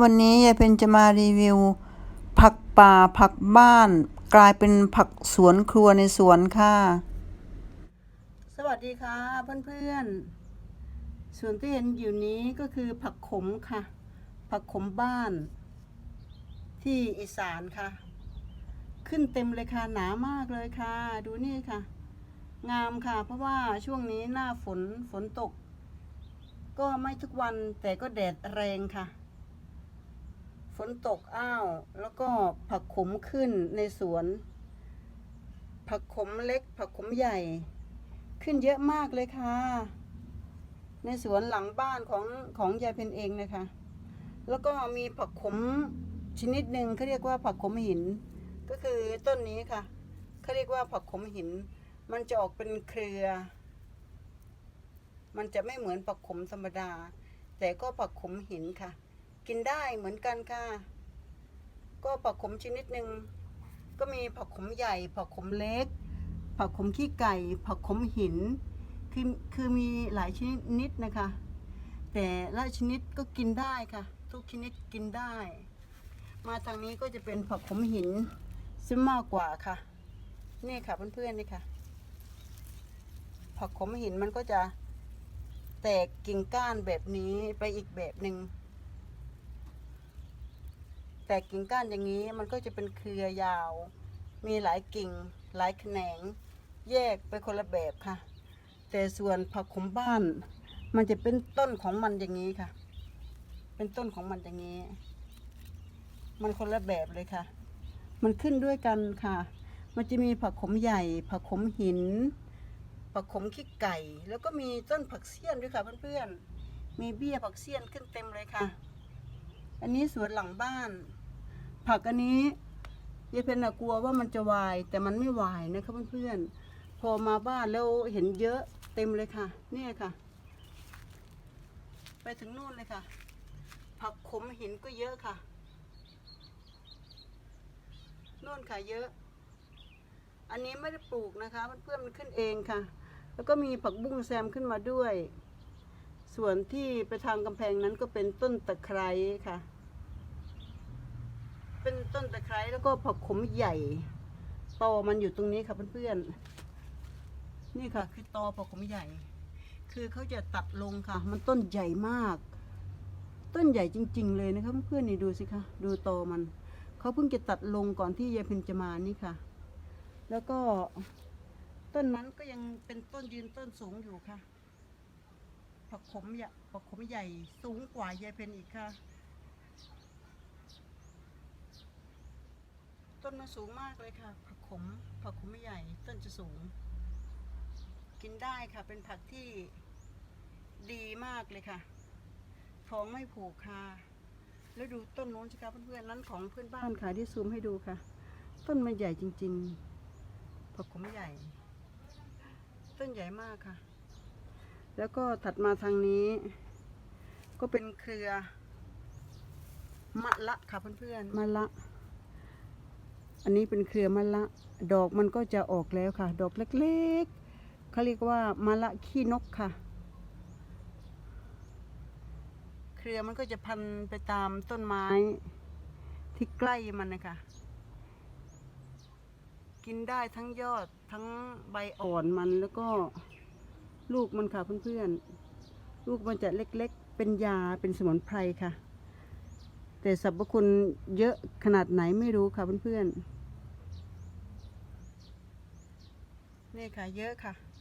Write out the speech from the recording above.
วันนี้ยายเพนจะมารีวิว ผักป่าผักบ้าน กลายเป็นผักสวนครัวในสวนค่ะ สวัสดีค่ะเพื่อนๆ ส่วนที่เห็นอยู่นี้ก็คือผักขมค่ะ ผักขมบ้าน ที่อีสานค่ะ ขึ้นเต็มเลยค่ะหนามากเลยค่ะ ดูนี่ค่ะ งามค่ะ เพราะว่าช่วงนี้หน้าฝนฝนตก ก็ไม่ทุกวันแต่ก็แดดแรงค่ะ นตกอ้าว แล้วก็ผักขมขึ้นในสวน ผักขมเล็ก ผักขมใหญ่ ขึ้นเยอะมากเลยค่ะ ในสวนหลังบ้านของของยายเพนเองนะคะ แล้วก็มีผักขมชนิดหนึ่งเขาเรียกว่าผักขมหิน ก็คือต้นนี้ค่ะเขาเรียกว่าผักขมหิน มันจะออกเป็นเครือ มันจะไม่เหมือนผักขมธรรมดา แต่ก็ผักขมหินค่ะ กินได้เหมือนกันค่ะ ก็ผักขมชนิดหนึ่งก็มีผักขมใหญ่ ผักขมเล็ก ผักขมขี้ไก่ ผักขมหิน คือคือมีหลายชนิดนะคะ แต่ละชนิดก็กินได้ค่ะ ทุกชนิดกินได้ มาทางนี้ก็จะเป็นผักขมหินซึ่งมากกว่าค่ะ นี่ค่ะเพื่อนๆนี่ค่ะ ผักขมหินมันก็จะแตกกิ่งก้านแบบนี้ไปอีกแบบหนึ่ง แตกกิ่งก้านอย่างนี้มันก็จะเป็นเครือยาว มีหลายกิ่งหลายแขนง แยกไปคนละแบบค่ะ แต่ส่วนผักขมบ้าน มันจะเป็นต้นของมันอย่างนี้ค่ะ เป็นต้นของมันอย่างนี้ มันคนละแบบเลยค่ะ มันขึ้นด้วยกันค่ะ มันจะมีผักขมใหญ่ ผักขมหิน ผักขมขี้ไก่ แล้วก็มีต้นผักเสี้ยนด้วยค่ะเพื่อนๆมีเบี้ยผักเสี้ยนขึ้นเต็มเลยค่ะ อันนี้สวนหลังบ้าน ผักอันนี้ยายเพนน่ะกลัวว่ามันจะวาย แต่มันไม่วายนะคะเพื่อนๆพอมาบ้านแล้วเห็นเยอะเต็มเลยค่ะ เนี่ยค่ะ ไปถึงนู่นเลยค่ะ ผักขมหินก็เยอะค่ะนู่นค่ะเยอะ อันนี้ไม่ได้ปลูกนะคะเพื่อนๆมันขึ้นเองค่ะ แล้วก็มีผักบุ้งแซมขึ้นมาด้วย ส่วนที่ไปทางกำแพงนั้นก็เป็นต้นตะไคร้ค่ะ เป็นต้นตะไคร้แล้วก็ผักขมใหญ่ตอมันอยู่ตรงนี้ค่ะเพื่อนๆนี่ค่ะ คือตอผักขมใหญ่ คือเขาจะตัดลงค่ะ มันต้นใหญ่มาก ต้นใหญ่จริง ๆ เลยนะคะเพื่อนๆนี่ดูสิคะดูตอมันเขาเพิ่งจะตัดลงก่อนที่ยายเพ็ญจะมานี่ค่ะ แล้วก็ต้นนั้นก็ยังเป็นต้นยืนต้นสูงอยู่ค่ะผักขมใหญ่ผักขมใหญ่สูงกว่ายายเพนอีกค่ะ นมันสูงมากเลยค่ะ ผักขม ผักขมไม่ใหญ่ ต้นจะสูง กินได้ค่ะ เป็นผักที่ดีมากเลยค่ะท้องไม่ผูกค่ะแล้วดูต้นโน้นสิคะเพื่อนๆนั้นของเพื่อนบ้านค่ะที่ซูมให้ดูค่ะ ต้นมันใหญ่จริง ๆ ผักขมใหญ่ ต้นใหญ่มากค่ะ แล้วก็ถัดมาทางนี้ ก็เป็นเครือมะละค่ะเพื่อนๆมะละ อันนี้เป็นเครือมะละ ดอกมันก็จะออกแล้วค่ะ ดอกเล็กๆเขาเรียกว่ามะละขี้นกค่ะ เครือมันก็จะพันไปตามต้นไม้ที่ใกล้มันนะคะกินได้ทั้งยอดทั้งใบอ่อนมันแล้วก็ลูกมันค่ะเพื่อนๆ ลูกมันจะเล็กๆ เป็นยาเป็นสมุนไพรค่ะ แต่สรรพคุณเยอะขนาดไหนไม่รู้ค่ะเพื่อนๆนี่ค่ะเยอะค่ะ